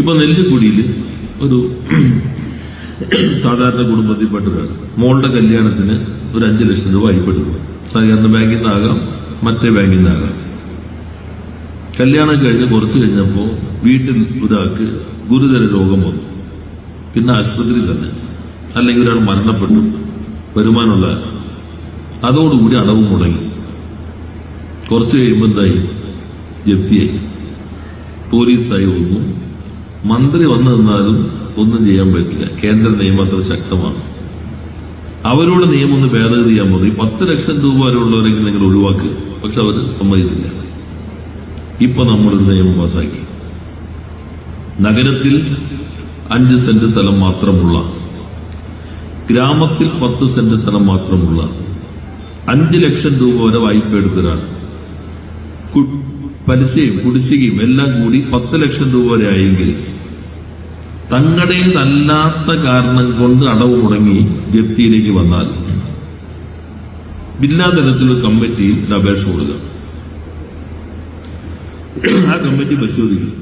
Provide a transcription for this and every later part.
ഇപ്പൊ നെല്ലിക്കുടിയിൽ ഒരു സാധാരണ കുടുംബത്തിൽപ്പെട്ടവരാണ് മോളുടെ കല്യാണത്തിന് ഒരു അഞ്ചു ലക്ഷം രൂപ അയപ്പെടുന്നു സഹകരണ ബാങ്കിൽ നിന്നാകാം മറ്റേ ബാങ്കിൽ നിന്നാകാം. കല്യാണം കഴിഞ്ഞ് കുറച്ച് കഴിഞ്ഞപ്പോൾ വീട്ടിൽ ഒരാൾക്ക് ഗുരുതര രോഗം വന്നു. പിന്നെ ആശുപത്രി തന്നെ. അല്ലെങ്കിൽ ഒരാൾ മരണപ്പെട്ടു. വരുമാനമുള്ള അതോടുകൂടി അടവ് മുടങ്ങി. കുറച്ച് കഴിയുമ്പോൾ എന്തായി? ജപ്തിയായി. പോലീസായി ഒന്നും മന്ത്രി വന്നു നിന്നാലും ഒന്നും ചെയ്യാൻ പറ്റില്ല. കേന്ദ്ര നിയമം അത്ര ശക്തമാണ്. അവരോട് നിയമം ഒന്ന് ഭേദഗതി ചെയ്യാൻ പറഞ്ഞു പത്ത് ലക്ഷം രൂപ വരെയുള്ളവരെങ്കിൽ നിങ്ങൾ ഒഴിവാക്കുക പക്ഷെ അവർ സമ്മതിച്ചില്ല. ഇപ്പൊ നമ്മളൊരു നിയമം പാസാക്കി. നഗരത്തിൽ അഞ്ച് സെന്റ് സ്ഥലം മാത്രമുള്ള ഗ്രാമത്തിൽ പത്ത് സെന്റ് സ്ഥലം മാത്രമുള്ള അഞ്ച് ലക്ഷം രൂപ വരെ വായ്പ എടുത്തൊരാൾ പലിശയും കുടിശ്ശികയും എല്ലാം കൂടി പത്ത് ലക്ഷം രൂപ വരെ ആയെങ്കിൽ തങ്ങളുടേതല്ലാത്ത കാരണം കൊണ്ട് അടവ് മുടങ്ങി ജപ്തിയിലേക്ക് വന്നാൽ ജില്ലാ കമ്മിറ്റിയിൽ ഒരു അപേക്ഷ കൊടുക്കുക. ആ കമ്മിറ്റി പരിശോധിക്കും.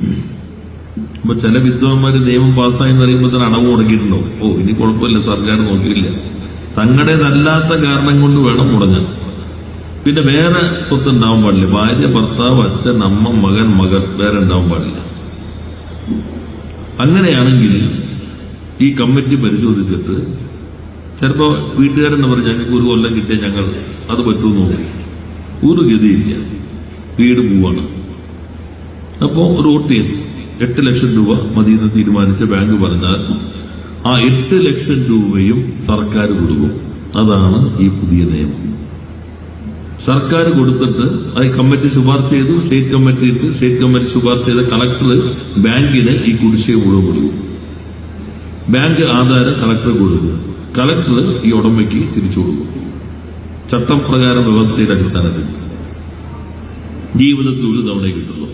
അപ്പൊ ചില വിദ്വാന്മാര് നിയമം പാസ്സായി എന്ന് പറയുമ്പോൾ തന്നെ അടവ് മുടങ്ങിയിട്ടുണ്ടോ ഓ ഇനി കുഴപ്പമില്ല സർക്കാർ നോക്കിയില്ല തങ്ങളുടേതല്ലാത്ത കാരണം കൊണ്ട് വേണം മുടങ്ങാൻ. പിന്നെ വേറെ സ്വത്ത് ഉണ്ടാവാൻ പാടില്ല. ഭാര്യ ഭർത്താവ് അച്ഛൻ അമ്മ മകൻ മകൾ വേറെ ഉണ്ടാവാൻ പാടില്ല. അങ്ങനെയാണെങ്കിൽ ഈ കമ്മിറ്റി പരിശോധിച്ചിട്ട് ചിലപ്പോ വീട്ടുകാരെന്ന് പറഞ്ഞ് ഞങ്ങൾക്ക് ഒരു കൊല്ലം കിട്ടിയ ഞങ്ങൾ അത് പറ്റുമെന്ന് നോക്കി ഒരു ഗതിയില്ല. വീട് പോവാണ്. അപ്പോ ഒരു ഓട്ടീസ് എട്ട് ലക്ഷം രൂപ മതിയെന്ന് തീരുമാനിച്ച ബാങ്ക് പറഞ്ഞാൽ ആ എട്ട് ലക്ഷം രൂപയും സർക്കാർ കൊടുക്കും. അതാണ് ഈ പുതിയ നിയമം. സർക്കാർ കൊടുത്തിട്ട് അത് കമ്മിറ്റി ശുപാർശ ചെയ്തു സ്റ്റേറ്റ് കമ്മിറ്റി ഇട്ട്. സ്റ്റേറ്റ് കമ്മിറ്റി ശുപാർശ ചെയ്ത കളക്ടർ ബാങ്കിന് ഈ കുടിശ്ശിക മുഴുവൻ കൊടുക്കും. ബാങ്ക് ആധാരം കളക്ടർ കൊടുക്കും. കളക്ടർ ഈ ഉടമയ്ക്ക് തിരിച്ചു കൊടുക്കും. ചട്ടപ്രകാരം വ്യവസ്ഥയുടെ അടിസ്ഥാനത്തിൽ ജീവിതത്തിൽ ഒരു തവണ കിട്ടുള്ളൂ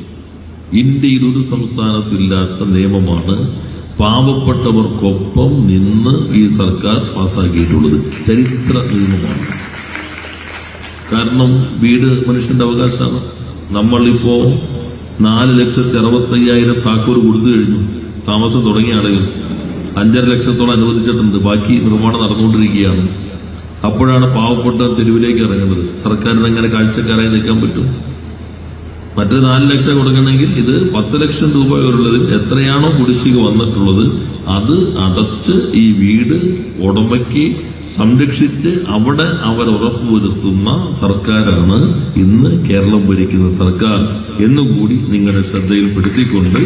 ഇന്ത്യയിൽ ഒരു സംസ്ഥാനത്തില്ലാത്ത നിയമമാണ് പാവപ്പെട്ടവർക്കൊപ്പം നിന്ന് ഈ സർക്കാർ പാസ്സാക്കിയിട്ടുള്ളത്. ചരിത്ര നിയമമാണ്. കാരണം വീട് മനുഷ്യന്റെ അവകാശമാണ്. നമ്മളിപ്പോ നാല് ലക്ഷത്തി അറുപത്തി അയ്യായിരം താക്കൂർ കൊടുത്തു കഴിഞ്ഞു. താമസം തുടങ്ങിയ ആളുകൾ അഞ്ചര ലക്ഷത്തോളം അനുവദിച്ചിട്ടുണ്ട്. ബാക്കി നിർമ്മാണം നടന്നുകൊണ്ടിരിക്കുകയാണ്. അപ്പോഴാണ് പാവപ്പെട്ട തെരുവിലേക്ക് ഇറങ്ങുന്നത്. സർക്കാരിന് അങ്ങനെ കാഴ്ചക്കാരായി നിൽക്കാൻ പറ്റും. മറ്റൊരു നാല് ലക്ഷം കൊടുക്കണമെങ്കിൽ ഇത് പത്ത് ലക്ഷം രൂപ വരെയുള്ളതിൽ എത്രയാണോ കുടിശ്ശിക വന്നിട്ടുള്ളത് അത് അടച്ച് ഈ വീട് ഉടമയ്ക്ക് സംരക്ഷിച്ച് അവിടെ അവർ ഉറപ്പുവരുത്തുന്ന സർക്കാരാണ് ഇന്ന് കേരളം ഭരിക്കുന്ന സർക്കാർ എന്നുകൂടി നിങ്ങളുടെ ശ്രദ്ധയിൽപ്പെടുത്തിക്കൊണ്ട്